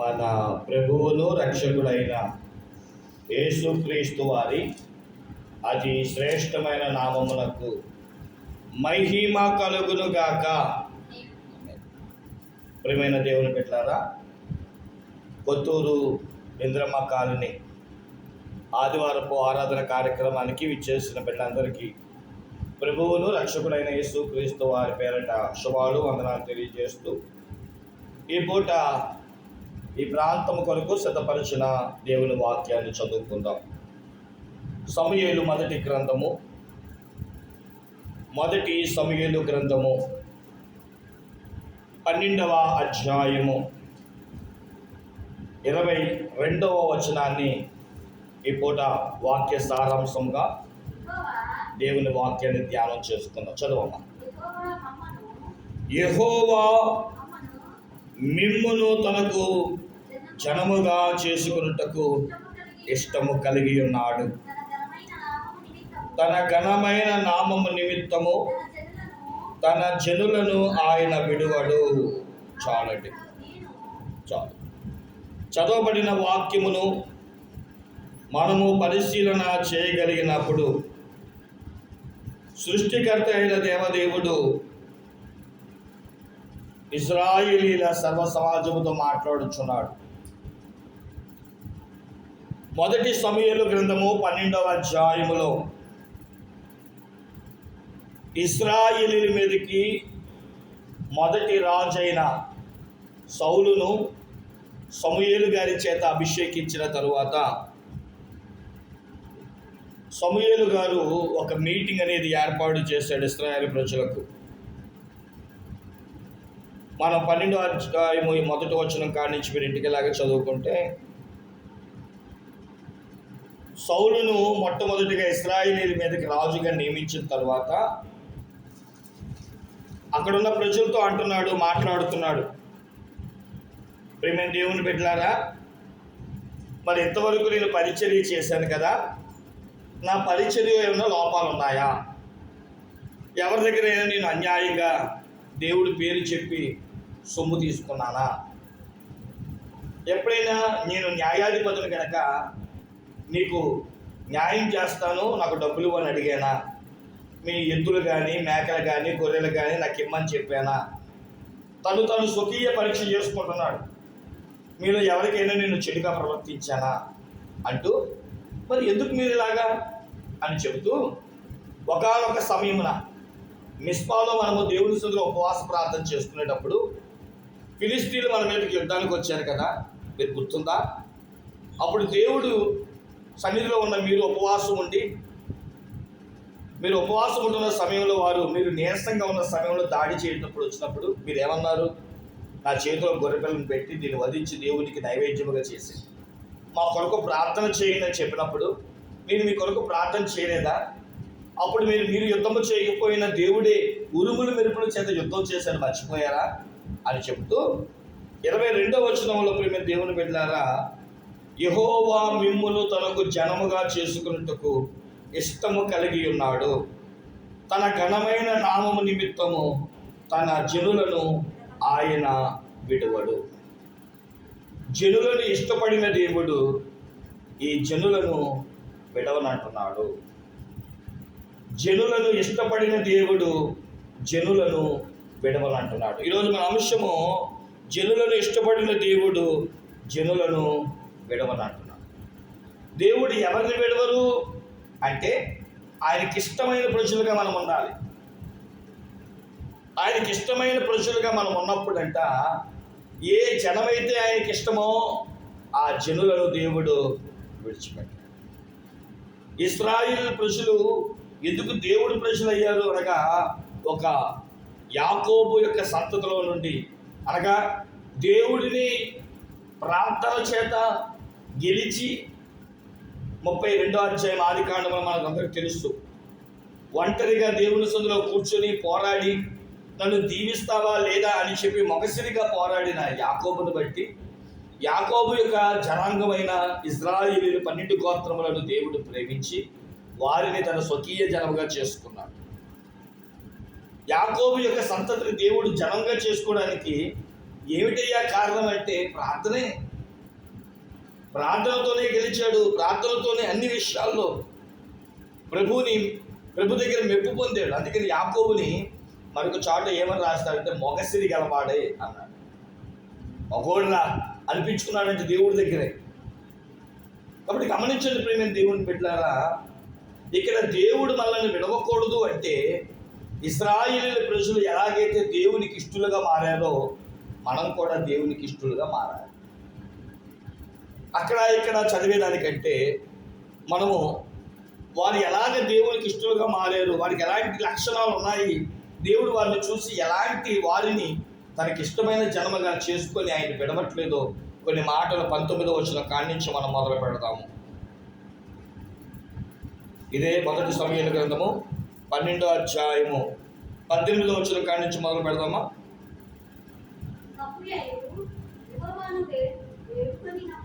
మన ప్రభువును రక్షకుడైన యేసుక్రీస్తు వారి అతి శ్రేష్టమైన నామమునకు మహిమ కలుగును గాక. ప్రియమైన దేవుని పెట్టారా కొత్తూరు ఇంద్రమ్మ కాలనీ ఆదివారపు ఆరాధన కార్యక్రమానికి విచ్చేసిన బిడ్డలందరికీ ప్రభువును రక్షకుడైన యేసు క్రీస్తు వారి పేరట శుభాలు వందనాలు తెలియజేస్తూ ఈ పూట ఈ ప్రాంతం కొరకు సిద్ధపరిచిన దేవుని వాక్యాన్ని చదువుకుందాం. సమయలు మొదటి గ్రంథము. మొదటి సమయలు గ్రంథము. పన్నెండవ అధ్యాయము. ఇరవై రెండవ వచనాన్ని ఈ పూట వాక్య సారాంశంగా దేవుని వాక్యాన్ని ధ్యానం చేసుకుందాం. చదవమ్మా. యహోవా మిమ్మును తనకు జనముగా చేసుకున్నటకు ఇష్టము కలిగి ఉన్నాడు. తన ఘనమైన నామము నిమిత్తము తన జనులను ఆయన విడువడు. చాలండి. చాలు. చదవబడిన వాక్యమును మనము పరిశీలన చేయగలిగినప్పుడు సృష్టికర్త అయిన దేవదేవుడు ఇజ్రాయిలీల సర్వ సమాజముతో మాట్లాడుచున్నాడు. మొదటి సమయలు గ్రంథము పన్నెండవ అధ్యాయములో. ఇస్రాయిలీల మీదకి మొదటి రాజైన సౌలును సమూయేలు గారి చేత అభిషేకించిన తరువాత సమూయేలు గారు ఒక మీటింగ్ అనేది ఏర్పాటు చేశాడు ఇస్రాయల్ ప్రజలకు. మనం పన్నెండు అధ్యాయము మొదటి వచ్చిన కాడి నుంచి మీరు ఇంటికి చదువుకుంటే సౌలును మొట్టమొదటిగా ఇస్రాయిలీల మీదకి రాజుగా నియమించిన తర్వాత అక్కడున్న ప్రజలతో అంటున్నాడు మాట్లాడుతున్నాడు. ప్రేమ దేవుని పెట్టారా మరి ఇంతవరకు నేను పరిచర్య చేశాను కదా. నా పరిచర్య ఏమైనా లోపాలు ఉన్నాయా? ఎవరి దగ్గరైనా నేను అన్యాయంగా దేవుడి పేరు చెప్పి సొమ్ము తీసుకున్నానా? ఎప్పుడైనా నేను న్యాయాధిపతిని కనుక నీకు న్యాయం చేస్తాను నాకు డబ్బులు అని అడిగానా? మీ ఎద్దులు కానీ మేకలు కానీ గొర్రెలు కానీ నాకు ఇమ్మని చెప్పానా? తను తను స్వకీయ పరీక్ష చేసుకుంటున్నాడు. మీలో ఎవరికైనా నేను చెడుగా ప్రవర్తించానా? అంటూ మరి ఎందుకు మీరు ఇలాగా? అని చెబుతూ ఒకనొక సమయమున మిస్పాలో మనము దేవుని సుదులో ఉపవాస ప్రార్థన చేసుకునేటప్పుడు ఫిలిస్తీన్లు మన మీదకి యుద్ధానికి వచ్చారు కదా? మీరు గుర్తుందా? అప్పుడు దేవుడు సన్నిధిలో ఉన్న మీరు ఉపవాసం ఉండి మీరు ఉపవాసం ఉంటున్న సమయంలో వారు మీరు నీరసంగా ఉన్న సమయంలో దాడి చేసేటప్పుడు వచ్చినప్పుడు మీరు ఏమన్నారు? నా చేతిలో గొర్రెపిల్లను పెట్టి దీన్ని వధించి దేవునికి నైవేద్యముగా చేసి మా కొరకు ప్రార్థన చేయండి అని చెప్పినప్పుడు నేను మీ కొరకు ప్రార్థన చేయలేదా? అప్పుడు మీరు మీరు యుద్ధము చేయకపోయిన దేవుడే ఉరుములు మెరుపుల చేత యుద్ధం చేశారు మర్చిపోయారా? అని చెబుతూ ఇరవై రెండో వచనంలో ప్రేమ దేవుని వెళ్ళారా యహోవా మిమ్మును తనకు జనముగా చేసుకున్నట్టుకు ఇష్టము కలిగి ఉన్నాడు. తన ఘనమైన నామము నిమిత్తము తన జనులను ఆయన విడువడు. జనులను ఇష్టపడిన దేవుడు ఈ జనులను విడవనంటున్నాడు. జనులను ఇష్టపడిన దేవుడు జనులను విడవనంటున్నాడు. ఈరోజు మన అంశము జనులను ఇష్టపడిన దేవుడు జనులను విడవనంటున్నాడు దేవుడు ఎవరిని విడవరు? అంటే ఆయనకి ఇష్టమైన పురుషులుగా మనం ఉండాలి. ఆయనకి ఇష్టమైన పురుషులుగా మనం ఉన్నప్పుడంట ఏ జనమైతే ఆయనకి ఇష్టమో ఆ జనులను దేవుడు విడిచిపెట్టాడు. ఇస్రాయిల్ ప్రజలు ఎందుకు దేవుడు ప్రజలు అయ్యారు అనగా ఒక యాకోబు యొక్క సంతతిలో నుండి అనగా దేవుడిని ప్రార్థన చేత గెలిచి ముప్పై రెండో అధ్యాయం ఆది కాండంలో మనకు అందరికి తెలుసు. ఒంటరిగా దేవుని సందులో కూర్చొని పోరాడి నన్ను దీవిస్తావా లేదా? అని చెప్పి మొగసిరిగా పోరాడిన యాకోబును బట్టి యాకోబు యొక్క జనాంగమైన ఇజ్రాయిలీలు పన్నెండు గోత్రములను దేవుడు ప్రేమించి వారిని తన స్వకీయ జనముగా చేసుకున్నాడు. యాకోబు యొక్క సంతతిని దేవుడు జనంగా చేసుకోవడానికి ఏమిటయ్యా కారణం అంటే ప్రార్థనే. ప్రార్థనతోనే గెలిచాడు ప్రార్థనతోనే అన్ని విషయాల్లో ప్రభుని ప్రభు దగ్గర మెప్పు పొందాడు. అందుకని యాకోబుని మరొక చోట ఏమని రాస్తాడంటే మొగసిరి గలవాడే అన్నాడు. మగోళ్ళ అనిపించుకున్నాడంటే దేవుడి దగ్గరే. కాబట్టి గమనించండి ప్రేమ దేవుని పెట్టారా ఇక్కడ దేవుడు మనల్ని విడవకూడదు అంటే ఇస్రాయిల్ ప్రజలు ఎలాగైతే దేవునికి ఇష్టలుగా మారారో మనం కూడా దేవునికి ఇష్టలుగా మారాలి. అక్కడ ఇక్కడ చదివేదానికంటే మనము వారు ఎలాగ దేవునికి ఇష్టలుగా మారారు వారికి ఎలాంటి లక్షణాలు ఉన్నాయి దేవుడు వారిని చూసి ఎలాంటి వారిని తనకి ఇష్టమైన జన్మగా చేసుకొని ఆయన విడవట్లేదో కొన్ని మాటలు పంతొమ్మిదో వచ్చిన కాడి నుంచి మనం మొదలు పెడతాము. ఇదే మొదటి సమయాల గ్రంథము పన్నెండో అధ్యాయము పద్దెనిమిదో వచ్చిన కాడి నుంచి మొదలు పెడదామా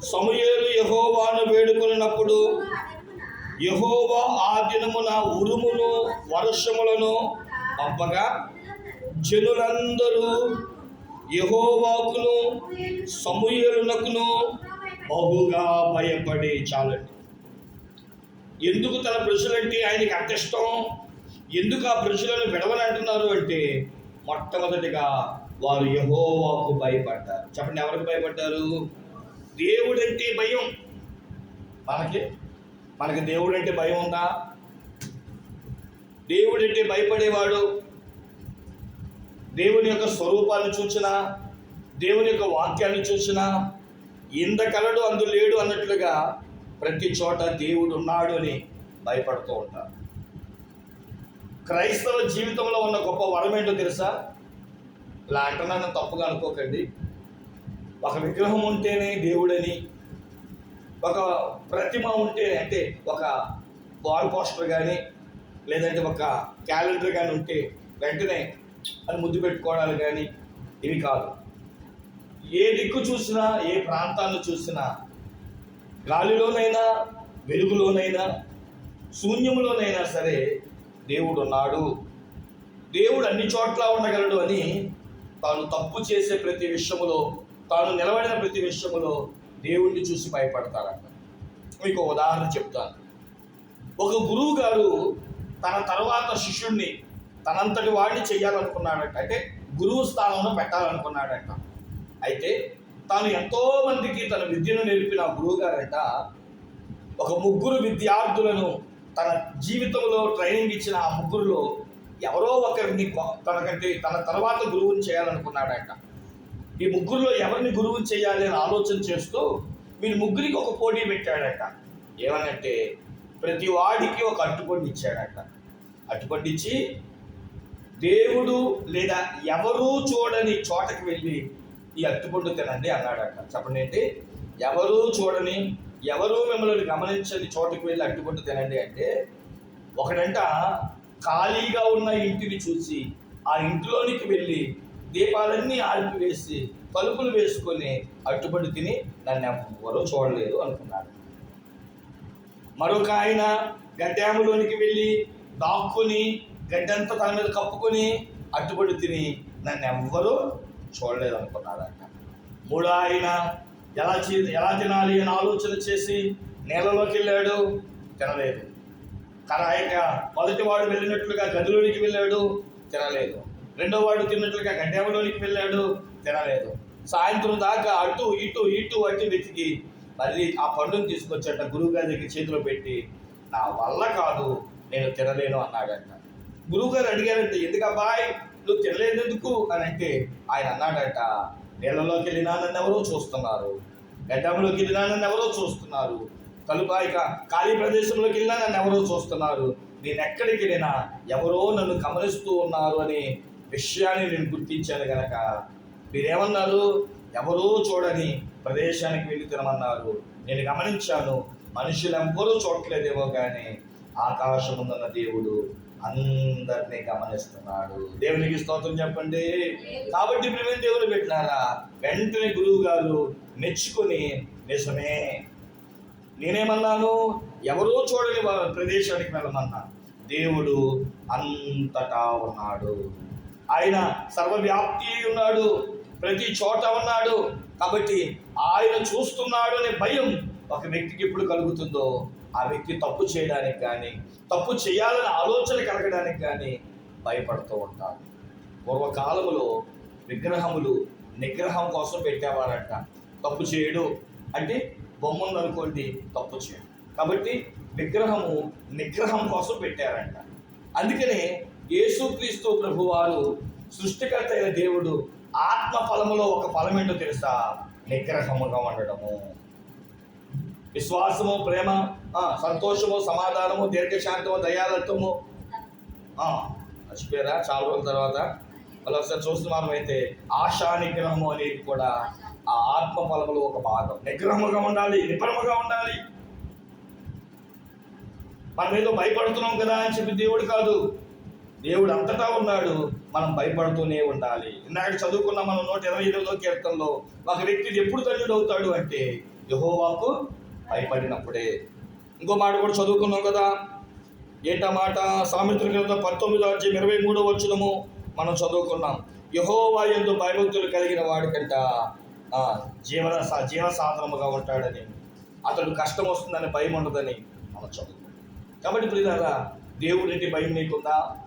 సమయలు యహోవాను వేడుకొనినప్పుడు యహోవా ఆ దినమున ఉరుమును వర్షములను పంపగా జనులందరూ యహోవాకును సమూహలకును బహుగా భయపడి చాలండి. ఎందుకు తన ప్రజలంటే ఆయనకి అంత ఇష్టం? ఎందుకు ఆ ప్రజలను విడవని అంటున్నారు అంటే మొట్టమొదటిగా వారు యహోవాకు భయపడ్డారు. చెప్పండి ఎవరికి భయపడ్డారు? దేవుడంటే భయం. మనకి మనకి దేవుడంటే భయం ఉందా? దేవుడంటే భయపడేవాడు? దేవుని యొక్క స్వరూపాన్ని చూసినా దేవుని యొక్క వాక్యాన్ని చూసినా ఇంత కలడు అందు లేడు అన్నట్లుగా ప్రతి చోట దేవుడు ఉన్నాడు అని భయపడుతూ ఉంటారు. క్రైస్తవ జీవితంలో ఉన్న గొప్ప వరం ఏంటో తెలుసా? ఇలా అంటున్నాను తప్పుగా అనుకోకండి. ఒక విగ్రహం ఉంటేనే దేవుడని ఒక ప్రతిమ ఉంటే అంటే ఒక వాల్ పోస్టర్ కానీ లేదంటే ఒక క్యాలెండర్ కానీ ఉంటే వెంటనే అది ముద్దు పెట్టుకోవడాలు కానీ ఇవి కాదు. ఏ దిక్కు చూసినా ఏ ప్రాంతాన్ని చూసినా గాలిలోనైనా వెలుగులోనైనా శూన్యములోనైనా సరే దేవుడు ఉన్నాడు. దేవుడు అన్ని చోట్ల ఉండగలడు అని తాను తప్పు చేసే ప్రతి విషయములో తాను నిలబడిన ప్రతి విషయంలో దేవుణ్ణి చూసి భయపడతారంట. మీకు ఉదాహరణ చెప్తాను. ఒక గురువు గారు తన తర్వాత శిష్యుణ్ణి తనంతటి వాడిని చేయాలనుకున్నాడట అంటే గురువు స్థానంలో పెట్టాలనుకున్నాడట. అయితే తాను ఎంతోమందికి తన విద్యను నేర్పిన గురువుగారట ఒక ముగ్గురు విద్యార్థులను తన జీవితంలో ట్రైనింగ్ ఇచ్చిన ఆ ముగ్గురులో ఎవరో ఒకరిని తనకంటే తన తర్వాత గురువుని చేయాలనుకున్నాడట. ఈ ముగ్గురులో ఎవరిని గురువు చేయాలి అని ఆలోచన చేస్తూ వీళ్ళు ముగ్గురికి ఒక పోటీ పెట్టాడట. ఏమనంటే ప్రతి వాడికి ఒక అట్టుపండు ఇచ్చాడట. అట్టుపండు ఇచ్చి దేవుడు లేదా ఎవరూ చూడని చోటకి వెళ్ళి ఈ అట్టుపండు తినండి అన్నాడట. చెప్పండి ఏంటి? ఎవరూ చూడని ఎవరూ మిమ్మల్ని గమనించని చోటకి వెళ్ళి అట్టుపండు తినండి అంటే ఒకడంట ఖాళీగా ఉన్న ఇంటిని చూసి ఆ ఇంటిలోనికి వెళ్ళి దీపాలన్నీ ఆడిపివేసి తలుపులు వేసుకొని అట్టుబడి తిని నన్ను ఎవరూ చూడలేదు అనుకున్నాడు. మరొక ఆయన గడ్డాములోనికి వెళ్ళి దాక్కుని గడ్డంతా తన మీద కప్పుకొని అట్టుబడి తిని నన్ను ఎవ్వరూ చూడలేదు అనుకున్నాడంట మూడో ఆయన ఎలా చే ఎలా తినాలి అని ఆలోచన చేసి నేలలోకి వెళ్ళాడు తినలేదు. కరాయక మొదటి వాడు వెళ్ళినట్లుగా గదిలోనికి వెళ్ళాడు తినలేదు. రెండో వాడు తిన్నట్లుగా గడ్డాములోనికి వెళ్ళాడు తినలేదు. సాయంత్రం దాకా అటు ఇటు ఇటు అటు వెతికి మళ్ళీ ఆ పండుని తీసుకొచ్చట గురువుగారి దగ్గర చేతిలో పెట్టి నా వల్ల కాదు నేను తినలేను అన్నాడంట. గురువుగారు అడిగారంటే ఎందుకు అబ్బాయి? నువ్వు తినలేదు ఎందుకు అని అంటే ఆయన అన్నాడట నీళ్ళలోకి వెళ్ళినా నన్ను ఎవరో చూస్తున్నారు. గడ్డంలోకి వెళ్ళినా నన్ను ఎవరో చూస్తున్నారు. తలుపు ఇక ఖాళీ ప్రదేశంలోకి వెళ్ళినా నన్ను ఎవరో చూస్తున్నారు. నేను ఎక్కడికి వెళ్ళినా ఎవరో నన్ను గమనిస్తూ ఉన్నారు అని విషయాన్ని నేను గుర్తించాను గనక మీరేమన్నారు? ఎవరూ చూడని ప్రదేశానికి వెళ్ళి తినమన్నారు. నేను గమనించాను మనుషులు ఎవ్వరూ చూడలేదేమో కానీ ఆకాశముందున్న దేవుడు అందరినీ గమనిస్తున్నాడు. దేవునికి స్తోత్రం చెప్పండి. కాబట్టి ప్రేమ దేవుడు పెట్టినారా? వెంటనే గురువు గారు మెచ్చుకొని నిజమే. నేనేమన్నాను? ఎవరో చూడని ప్రదేశానికి వెళ్ళమన్నా. దేవుడు అంతటా ఉన్నాడు. ఆయన సర్వవ్యాప్తి ఉన్నాడు. ప్రతి చోట ఉన్నాడు. కాబట్టి ఆయన చూస్తున్నాడు అనే భయం ఒక వ్యక్తికి ఎప్పుడు కలుగుతుందో ఆ వ్యక్తి తప్పు చేయడానికి కానీ తప్పు చేయాలనే ఆలోచన కలగడానికి కానీ భయపడుతూ ఉంటారు. పూర్వకాలములో విగ్రహములు నిగ్రహం కోసం పెట్టేవారంట. తప్పు చేయడు. అంటే బొమ్మ ఉందనుకోండి తప్పు చేయడు. కాబట్టి విగ్రహము నిగ్రహం కోసం పెట్టారంట. అందుకనే యేసుక్రీస్తు ప్రభువారు సృష్టికర్త అయిన దేవుడు ఆత్మ ఫలములో ఒక ఫలం ఏంటో తెలుసా? నిగ్రహముగా ఉండడము. విశ్వాసము ప్రేమ సంతోషము సమాధానము దీర్ఘశాంతము దయాలత్వము మర్చిపోయారా? చాలా రోజుల తర్వాత. మళ్ళీ ఒకసారి చూస్తున్నాము అయితే ఆశా నిగ్రహము అనేది కూడా ఆ ఆత్మ ఫలములో ఒక భాగం. నిగ్రహముగా ఉండాలి నిపుణముగా ఉండాలి. మనం ఏదో భయపడుతున్నాం కదా అని చెప్పి దేవుడు కాదు. దేవుడు అంతటా ఉన్నాడు. మనం భయపడుతూనే ఉండాలి. ఇందాక చదువుకున్న మనం నూట ఇరవై ఎనిమిదో కీర్తనలో ఒక వ్యక్తి ఎప్పుడు ధన్యుడు అవుతాడు అంటే యహోవాకు భయపడినప్పుడే. ఇంకో మాట కూడా చదువుకున్నాం కదా. ఏంటా మాట సామెత్ర గ్రంథం పంతొమ్మిదో అధ్యయం ఇరవై మూడో వచ్చినము మనం చదువుకున్నాం. యహోవా ఎందు భయభక్తులు కలిగిన వాడికంట జీవన సా- జీవ సాధనముగా ఉంటాడని. అతడు కష్టం వస్తుందని భయం ఉండదని మనం చదువుకున్నాం. కాబట్టి ప్రియులారా దేవుడింటి భయం నీకుందా?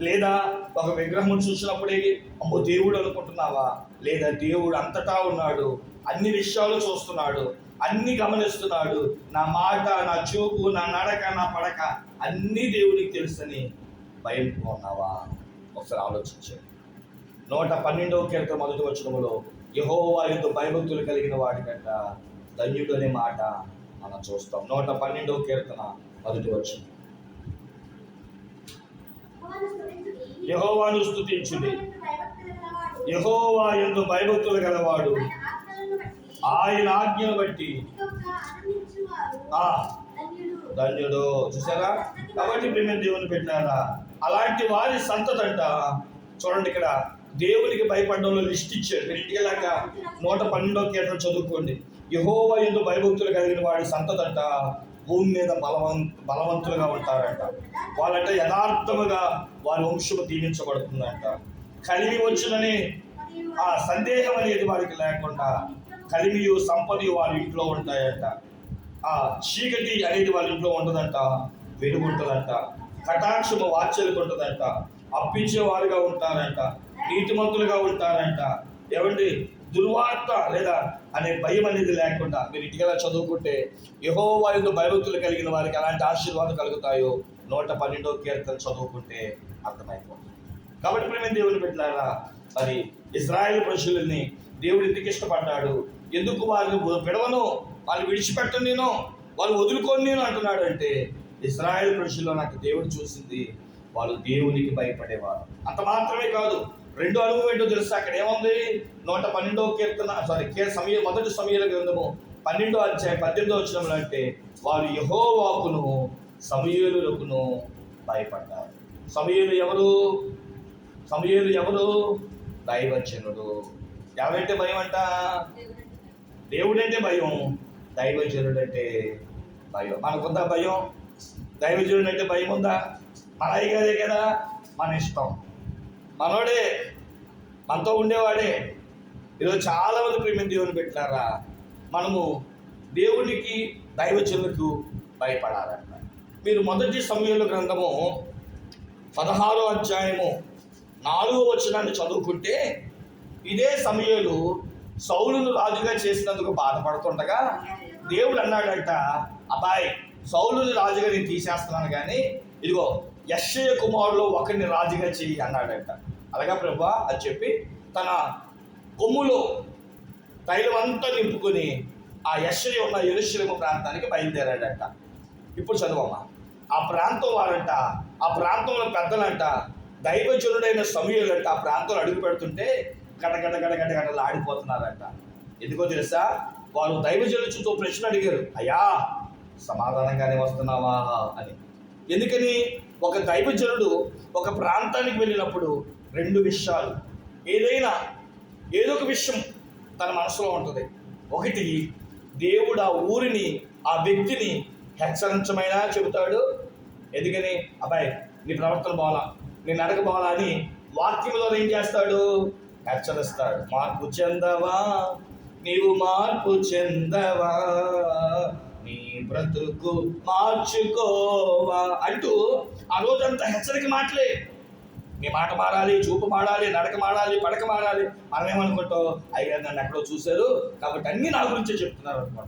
లేదా ఒక విగ్రహం చూసినప్పుడే అమ్మో దేవుడు అనుకుంటున్నావా? లేదా దేవుడు అంతటా ఉన్నాడు అన్ని విషయాలు చూస్తున్నాడు అన్ని గమనిస్తున్నాడు నా మాట నా చూపు నా నడక నా పడక అన్ని దేవుడికి తెలుసని భయంతో ఉన్నావా? ఒకసారి ఆలోచించండి. నూట పన్నెండవ కీర్త మొదటి వచ్చినములో యహో వారితో భయభక్తులు కలిగిన వాడికంట ధన్యుడు అనే మాట మనం చూస్తాం. నూట పన్నెండవ కీర్తన మొదటి వచ్చింది యహోవాను స్థుతించుడి యహోవా ఎందు భయభక్తులు గలవాడు. ఆయన ఆజ్ఞను బట్టి. ధన్యుడు. చూసారా కాబట్టి ప్రేమ దేవుని పెట్టారా అలాంటి వారి సంతతంట. చూడండి ఇక్కడ. దేవునికి భయపడడంలో లిస్ట్ ఇచ్చాడు. మీరు ఇంటికి వెళ్ళాక నూట పన్నెండో కీర్తన చదువుకోండి. యహోవా ఎందు భయభక్తులు కలిగిన వాడి సంతతంట. భూమి మీద బలవం బలవంతులుగా ఉంటారంట. వాళ్ళంట యథార్థముగా వారి వంశము దీవించబడుతుందంట. కలిమి వచ్చునని ఆ సందేహం అనేది వారికి లేకుండా కలిమియు సంపదయు వారి ఇంట్లో ఉంటాయంట. ఆ చీకటి అనేది వాళ్ళ ఇంట్లో ఉండదంట వెలుగుంటుందంట. కటాక్షము వాత్సల్యం ఉంటుందంట అప్పించే వారుగా ఉంటారంట. నీతిమంతులుగా ఉంటారంట. ఏమండి దుర్వార్త లేదా అనే భయం అనేది లేకుండా మీరు ఇటీవల చదువుకుంటే యహో వారితో భయభక్తులు కలిగిన వారికి ఎలాంటి ఆశీర్వాదం కలుగుతాయో నూట పన్నెండో కీర్తన చదువుకుంటే అర్థమైపోతుంది. కాబట్టి ప్రేమ దేవుని పెట్టారా మరి ఇజ్రాయెల్ పురుషులని దేవుడు ఎందుకు ఇష్టపడ్డాడు? ఎందుకు వారిని విడవను? వాళ్ళు విడిచిపెట్టను నేను? వాళ్ళు వదులుకొని నేను అంటున్నాడు అంటే ఇజ్రాయెల్ పురుషుల్లో నాకు దేవుడు చూసింది వాళ్ళు దేవునికి భయపడేవారు. అంత మాత్రమే కాదు రెండు అడుగు ఏంటో తెలుసా? అక్కడ ఏముంది? నూట పన్నెండో కీర్తన సారీ కే సమయ మొదటి సమయాల గ్రంథము. పన్నెండో అధ్యాయం పద్దెనిమిదో వచ్చినప్పుడు అంటే వారు యహోవాకును సమయలులకును భయపడ్డారు. సమయలు ఎవరు? సమయలు ఎవరు? దైవజనుడు. ఎవరంటే భయం అంట? దేవుడంటే భయం. దైవజనుడు అంటే భయం. మనకుందా భయం? దైవజనుడు అంటే భయం ఉందా? మన అయ్యగారే కదా? మన ఇష్టం. మనోడే మనతో ఉండేవాడే. ఈరోజు చాలా మంది ప్రేమ దేవుని పెట్టినారా? మనము దేవునికి దైవజనులకు భయపడాలంట. మీరు మొదటి సమయంలో గ్రంథము పదహారో అధ్యాయము నాలుగో వచనాన్ని చదువుకుంటే ఇదే సమయంలో సౌలును రాజుగా చేసినందుకు బాధపడుతుండగా దేవుడు అన్నాడంట అబ్బాయి సౌలుని రాజుగా నేను తీసేస్తున్నాను కానీ ఇదిగో యశయ కుమారులో ఒకరిని రాజుగా చెయ్యి అన్నాడంట. అలాగా ప్రభా అని చెప్పి తన కొమ్ములో తైలం అంతా నింపుకొని ఆ యశ్వ ఉన్న ఎరుశలేము ప్రాంతానికి బయలుదేరాడంట. ఇప్పుడు చదవమ్మా. ఆ ప్రాంతం వారంట ఆ ప్రాంతంలో పెద్దలంట దైవజనుడైన సమయులంట ఆ ప్రాంతంలో అడుగు పెడుతుంటే గడగడ గడగడ గడలు ఆడిపోతున్నారంట. ఎందుకో తెలుసా? వారు దైవజనుల చూస్తూ ప్రశ్న అడిగారు. అయ్యా సమాధానంగానే వస్తున్నావా అని. ఎందుకని? ఒక దైవజనుడు ఒక ప్రాంతానికి వెళ్ళినప్పుడు రెండు విషయాలు. ఏదైనా ఏదో ఒక విషయం తన మనసులో ఉంటుంది. ఒకటి దేవుడు ఆ ఊరిని ఆ వ్యక్తిని హెచ్చరించమైనా చెబుతాడు. ఎందుకని? అబ్బాయి నీ ప్రవర్తన బావాలా నేను నడక అని వాక్యంలో ఏం చేస్తాడు? హెచ్చరిస్తాడు. మార్పు చెందవా? నీవు మార్పు చెందవా? బ్రతుకు మార్చుకోవా అంటూ ఆ రోజంతా హెచ్చరిక మాటలే. మీ మాట మారాలి చూపు మారాలి నడక మారాలి పడక మారాలి. మనం ఏమనుకుంటాం అయ్యగారు నన్ను ఎక్కడో చూశారు. కాబట్టి అన్నీ నా గురించే చెప్తున్నారు అనమాట.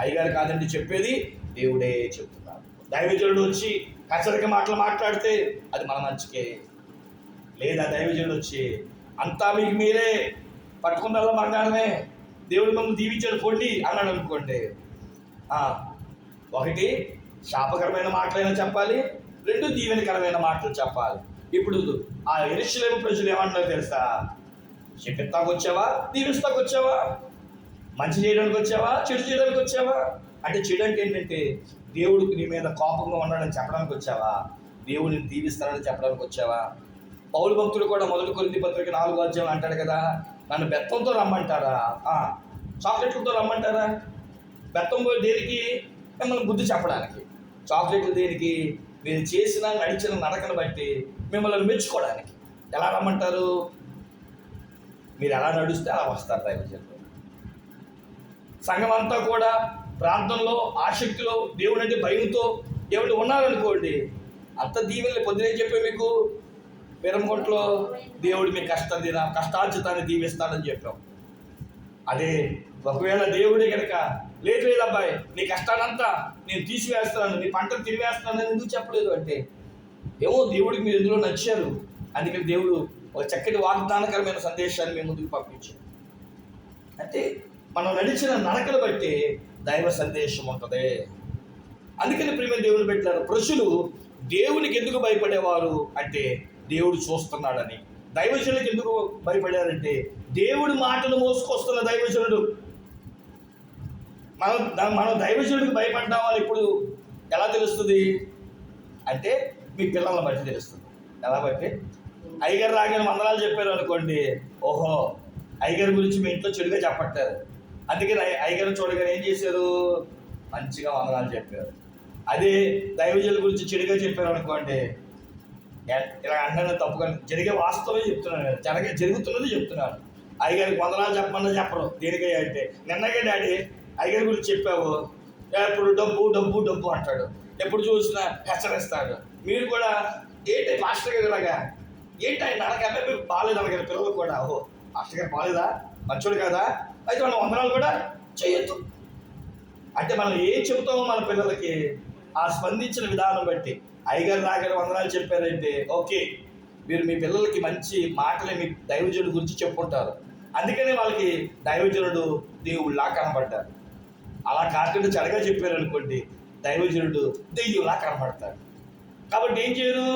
అయ్యగారు కాదండి చెప్పేది దేవుడే చెప్తున్నారు. దైవజనుడు వచ్చి హెచ్చరిక మాటలు మాట్లాడితే అది మన మంచికే. లేదా దైవజనుడు వచ్చి అంతా మీకు మీరే పట్టుకున్నల్లా బంగారమే దేవుడు మమ్మల్ని దీవించాడు పొండి అన్నాడు అనుకోండి. ఆ, ఒకటి శాపకరమైన మాటలైనా చెప్పాలి. రెండు దీవెనకరమైన మాటలు చెప్పాలి. ఇప్పుడు ఆ ఎరుషులేము ప్రజలు ఏమంటారో తెలుసా? చెప్పిస్తాకు వచ్చావా? దీవిస్తాకు వచ్చావా? మంచి చేయడానికి వచ్చావా? చెడు చేయడానికి వచ్చావా? అంటే చెడు అంటే ఏంటంటే దేవుడికి నీ మీద కోపంగా ఉన్నాడని చెప్పడానికి వచ్చావా? దేవుడిని దీవిస్తానని చెప్పడానికి వచ్చావా? పౌరు భక్తులు కూడా మొదటి కొరింది పత్రిక నాలుగు అధ్యాయం అంటాడు కదా నన్ను బెత్తంతో రమ్మంటారా? చాక్లెట్లతో రమ్మంటారా? బెత్తం పోయి దేనికి? మిమ్మల్ని బుద్ధి చెప్పడానికి. చాక్లెట్లు దేనికి? మీరు చేసిన నడిచిన నడకను బట్టి మిమ్మల్ని మెచ్చుకోవడానికి. ఎలా రమ్మంటారు? మీరు ఎలా నడుస్తే అలా వస్తారు దైవజనులు సంఘం అంతా కూడా ప్రార్థనలో ఆసక్తిలో దేవుడు అంటే భయంతో దేవుడు ఉన్నారనుకోండి అంత దీవెనలు పొద్దునే చెప్పే మీకు? వీరంకొంట్లో దేవుడు మీ కష్టం దిన కష్టార్జితాన్ని దీవిస్తాడని చెప్పాం. అదే ఒకవేళ దేవుడే కనుక లేదు లేదు అబ్బాయి నీ కష్టాలంతా నేను తీసివేస్తాను నీ పంటను తిరివేస్తాను అని ఎందుకు చెప్పలేదు అంటే ఏమో దేవుడికి మీరు ఎందులో నచ్చారు? అందుకని దేవుడు ఒక చక్కటి వాగ్దానకరమైన సందేశాన్ని మేము ముందుకు పంపించాడు అంటే మనం నడిచిన నడకను బట్టి దైవ సందేశం ఉంటుంది. అందుకని ప్రేమ దేవుని పెట్టారు పురుషులు దేవునికి ఎందుకు భయపడేవారు అంటే దేవుడు చూస్తున్నాడని. దైవజనులకు ఎందుకు భయపడారంటే దేవుడి మాటలు మోసుకొస్తున్న దైవజనుడు మనం మనం దైవజనుడికి వాళ్ళు ఇప్పుడు ఎలా తెలుస్తుంది? అంటే మీ పిల్లల బట్టి తెలుస్తుంది. ఎలా బట్టి? ఐగర్ రాగానే మందరాలు చెప్పారు అనుకోండి. ఓహో ఐగర్ గురించి మీ ఇంట్లో చెడుగా చెప్పట్లేదు. అందుకని ఐగర్ చూడగానే ఏం చేశారు? మంచిగా వందనాలు చెప్పారు. అదే దైవజనుల గురించి చెడుగా చెప్పారు అనుకోండి. ఎ- ఇలా అంటే తప్పుగా జరిగే వాస్తవమే చెప్తున్నాను జరగ జరుగుతున్నది చెప్తున్నాను. అయ్యగారికి వందనాలు చెప్పమన్నా చెప్పరు. దేనికై అంటే నిన్నగే డాడీ అయ్యగారి గురించి చెప్పావు. ఎప్పుడు డబ్బు డబ్బు డబ్బు అంటాడు. ఎప్పుడు చూసినా హెచ్చరిస్తాడు. మీరు కూడా ఏంటి మాస్టర్ గారు ఇలాగా? ఏంటి ఆయన అనగానే మీరు బాగాలేదు అనగానే పిల్లలు కూడా. ఓహో మాస్టర్ గారు బాగాలేదా? మంచోడు కదా? అయితే మనం వందనాలు కూడా చేయొద్దు. అంటే మనం ఏం చెబుతామో మన పిల్లలకి ఆ స్పందించిన విధానం బట్టి. అయ్యగారు నాగారు వందనాలు చెప్పారంటే ఓకే మీరు మీ పిల్లలకి మంచి మాటలే మీ దైవజనుడి గురించి చెప్పుకుంటారు. అందుకనే వాళ్ళకి దైవజనుడు దేవుళ్ళలా కనబడ్డారు అలా కాకుండా చెడగా చెప్పారు అనుకోండి దైవజనుడు దెయ్యంలా కనపడతాడు. కాబట్టి ఏం చేయరు?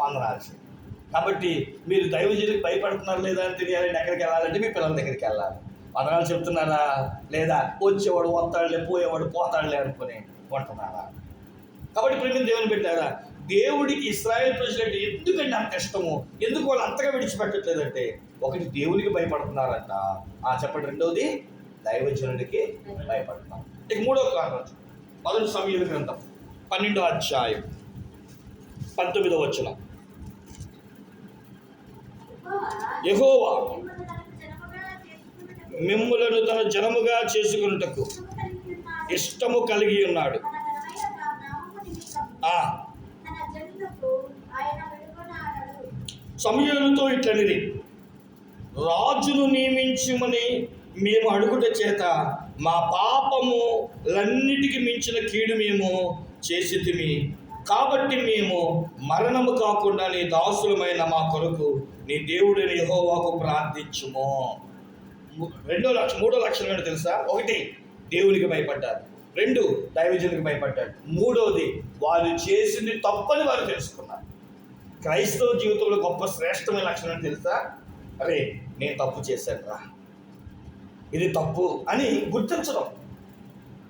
పొందరాల్సి కాబట్టి మీరు దైవజనుడికి భయపడుతున్నారు లేదా అని తెలియాలంటే ఎక్కడికి వెళ్ళాలంటే మీ పిల్లల దగ్గరికి వెళ్ళాలి. వందనాలు చెప్తున్నారా? లేదా వచ్చేవాడు వస్తాడులే పోయేవాడు పోతాడులే అనుకుని ఉంటున్నారా? కాబట్టి ప్రేమ దేవుని పెట్టారా దేవుడికి ఇస్రాయేల్ ప్రజలంటే ఎందుకంటే అంత ఇష్టము? ఎందుకు వాళ్ళు అంతగా విడిచిపెట్టట్లేదంటే ఒకటి దేవునికి భయపడుతున్నారంట. ఆ చెప్పండి రెండవది. దైవజనుడికి భయపడతాం. ఇక మూడో కారణం మొదటి సమయాల గ్రంథం పన్నెండో అధ్యాయం పంతొమ్మిదో వచ్చిన ఎహోవా మిమ్ములను తన జనముగా చేసుకున్నటకు ఇష్టము కలిగి ఉన్నాడు. సమయంలో ఇట్లనిది రాజును నియమించమని మేము అడుగుట చేత మా పాపములన్నిటికి మించిన కీడు మేము చేసితిమి. కాబట్టి మేము మరణము కాకుండా నీ దాసులమైన మా కొరకు నీ దేవుడిని యహోవాకు ప్రార్థించుము. రెండో లక్ష మూడో లక్షణం ఏంటో తెలుసా? ఒకటి దేవునికి భయపడ్డారు. రెండు దైవజనునికి భయపడ్డారు. మూడోది వారు చేసింది తప్పని వారు తెలుసుకున్నారు. క్రైస్తవ జీవితంలో గొప్ప శ్రేష్టమైన లక్షణం తెలుసా? అరే నేను తప్పు చేశాను రా ఇది తప్పు అని గుర్తించడం.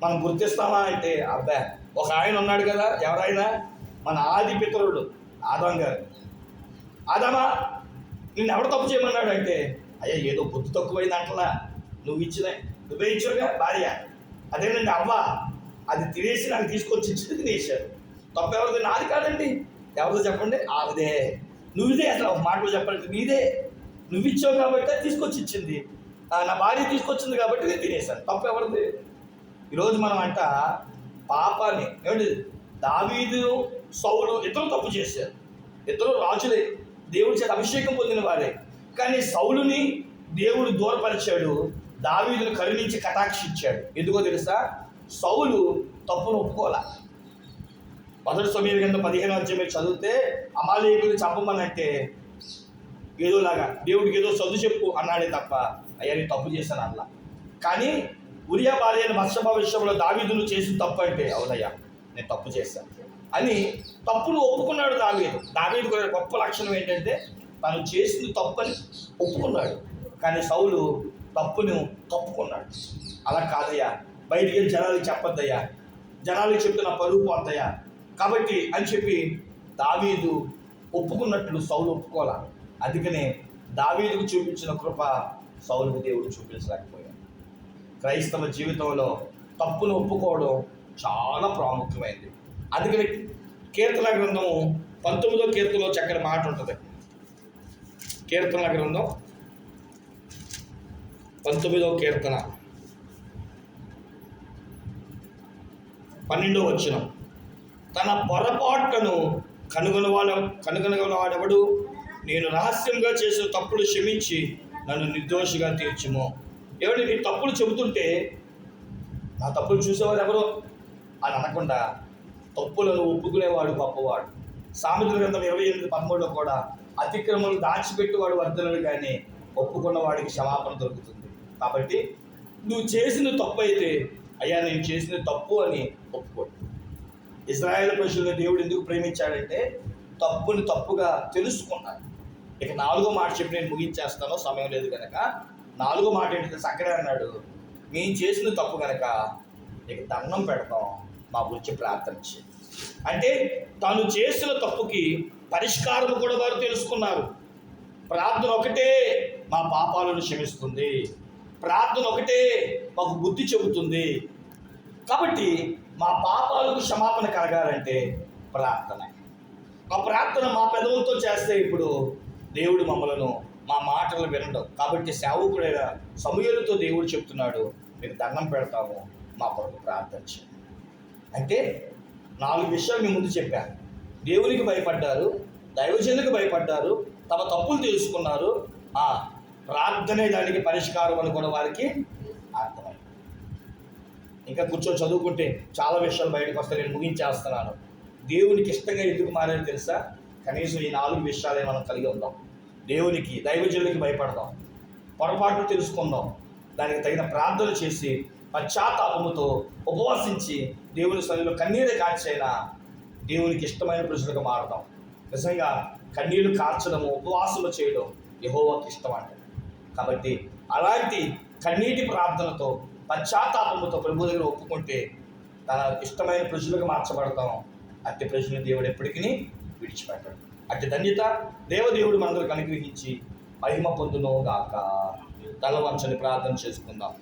మనం గుర్తిస్తామా అంటే అబ్బా ఒక ఆయన ఉన్నాడు కదా ఎవరైనా? మన ఆది పితరుడు ఆదాం గారు. ఆదామా నిన్ను ఎవడు తప్పు చేయమన్నాడు అంటే అయ్యా ఏదో బుద్ధి తక్కువైంది అంటలా నువ్వు ఇచ్చిన నువ్వే ఇచ్చావుగా భార్య. అదేనండి అవ్వ అది తినేసి నాకు తీసుకొచ్చి ఇచ్చింది తినేసాడు తప్ప ఎవరిది? నాది కాదండి. ఎవరిదో చెప్పండి. ఆవిదే. నువ్వుదే అసలు ఒక మాటలు చెప్పండి నీదే. నువ్వు ఇచ్చావు కాబట్టి తీసుకొచ్చి ఇచ్చింది. నా భార్య తీసుకొచ్చింది కాబట్టి నేను తినేసాను తప్పు ఎవరిది? ఈరోజు మనం అంట పాపాన్ని ఏమిటి దావీదు సౌలు ఇద్దరు తప్పు చేశారు. ఇద్దరు రాజులే. దేవుడి చేత అభిషేకం పొందిన వారే. కానీ సౌలుని దేవుడు దూరపరిచాడు. దావీదును కరుణించి కటాక్షించాడు. ఎందుకో తెలుసా? సౌలు తప్పును ఒప్పుకోలే మొదటి సమీర కింద పదిహేను వచ్చి మీరు చదివితే అమాలేకులు చంపమనంటే ఏదోలాగా దేవుడికి ఏదో చదువు చెప్పు అన్నాడే తప్ప అయ్యా నేను తప్పు చేశాను అలా కానీ ఉరియా భార్య అయిన విషయంలో దావీదులు చేసిన తప్పు అంటే అవునయ్యా నేను తప్పు చేశాను. అని తప్పును ఒప్పుకున్నాడు దావీదు. దావీదు కూడా గొప్ప లక్షణం ఏంటంటే తను చేసింది తప్పని ఒప్పుకున్నాడు. కానీ సౌలు తప్పును తప్పుకున్నాడు. అలా కాదయ్యా బయటికి వెళ్ళి జనాలకు చెప్పొద్దయ్యా. జనాలకు చెప్తే నా పరుగు పోద్దయ్యా. కాబట్టి అని చెప్పి దావీదు ఒప్పుకున్నట్లు సౌలు ఒప్పుకోవాలి? అందుకనే దావీదుకు చూపించిన కృప సౌలుకు దేవుడు చూపించలేకపోయాడు. క్రైస్తవ జీవితంలో తప్పును ఒప్పుకోవడం చాలా ప్రాముఖ్యమైనది అందుకని కీర్తన గ్రంథము పంతొమ్మిదో కీర్తనలో చక్కని మాట ఉంటుంది. కీర్తన గ్రంథం పంతొమ్మిదో కీర్తన పన్నెండో వచ్చిన తన పొరపాట్లను కనుగొనవాడ కనుగొనగలవాడెవడు? నేను రహస్యంగా చేసిన తప్పులు క్షమించి నన్ను నిర్దోషిగా తీర్చుము. ఎవడు నీ తప్పులు చెబుతుంటే నా తప్పులు చూసేవారు ఎవరు? అని అనకుండా తప్పులను ఒప్పుకునేవాడు గొప్పవాడు. సామెతల గ్రంథం ఇరవై ఎనిమిది పదమూడులో కూడా అతిక్రమలు దాచిపెట్టేవాడు వర్ధనలు కానీ ఒప్పుకున్న వాడికి క్షమాపణ దొరుకుతుంది. కాబట్టి నువ్వు చేసిన తప్పు అయితే అయ్యా నేను చేసిన తప్పు అని ఒప్పుకోడు. ఇజ్రాయేల్ ప్రజలను దేవుడు ఎందుకు ప్రేమించాడంటే తప్పుని తప్పుగా తెలుసుకున్నాడు. ఇక నాలుగో మాట చెప్పి నేను ముగించేస్తాను సమయం లేదు కనుక నాలుగో మాట ఏంటంటే అక్కడే అన్నాడు మేము చేసిన తప్పు కనుక ఇక దండం పెడతాం మా గురించి ప్రార్థన చేయి. అంటే తాను చేసిన తప్పుకి పరిష్కారం కూడా వారు తెలుసుకున్నారు. ప్రార్థన ఒకటే మా పాపాలను క్షమిస్తుంది. ప్రార్థన ఒకటే మాకు బుద్ధి చెబుతుంది. కాబట్టి మా పాపాలకు క్షమాపణ కలగాలంటే ప్రార్థన. ఆ ప్రార్థన మా పెదవులతో చేస్తే ఇప్పుడు దేవుడు మమ్మలను మా మాటలు వినడం. కాబట్టి సేవకుడైన సమయాలతో దేవుడు చెప్తున్నాడు మీకు దండం పెడతాము మా కొరకు ప్రార్థన చేయండి. అంటే నాలుగు విషయాలు మీ ముందు చెప్పాను దేవునికి భయపడ్డారు దైవజనులకు భయపడ్డారు తమ తప్పులు తెలుసుకున్నారు. ఆ ప్రార్థనే దానికి పరిష్కారం అని కూడా వారికి అర్థమైంది. ఇంకా కూర్చొని చదువుకుంటే చాలా విషయాలు బయటకు వస్తే నేను ముగించేస్తున్నాను. దేవునికి ఇష్టంగా ఎందుకు మారారో తెలుసా? కనీసం ఈ నాలుగు విషయాలే మనం కలిగి ఉందాం. దేవునికి దైవజనునికి భయపడదాం. పొరపాటు తెలుసుకుందాం. దానికి తగిన ప్రార్థన చేసి పశ్చాత్తాపముతో ఉపవాసించి దేవుని సన్నిధిలో కన్నీరు కార్చైనా దేవునికి ఇష్టమైన ప్రజలుగా మారదాం. నిజంగా కన్నీళ్ళు కార్చడము ఉపవాసము చేయడం యహోవాకి ఇష్టం అంటే కాబట్టి అలాంటి కన్నీటి ప్రార్థనతో పశ్చాత్తాపముతో ప్రభు దగ్గర ఒప్పుకుంటే తన ఇష్టమైన ప్రజలుగా మార్చబడతాం. అట్టి ప్రజలు దేవుడు ఎప్పటికీ విడిచిపెట్టాడు. అట్టి ధన్యత దేవదేవుడు మనందరికి అనుగ్రహించి మహిమ పొందునోగాక. తల వంచని ప్రార్థన చేసుకుందాం.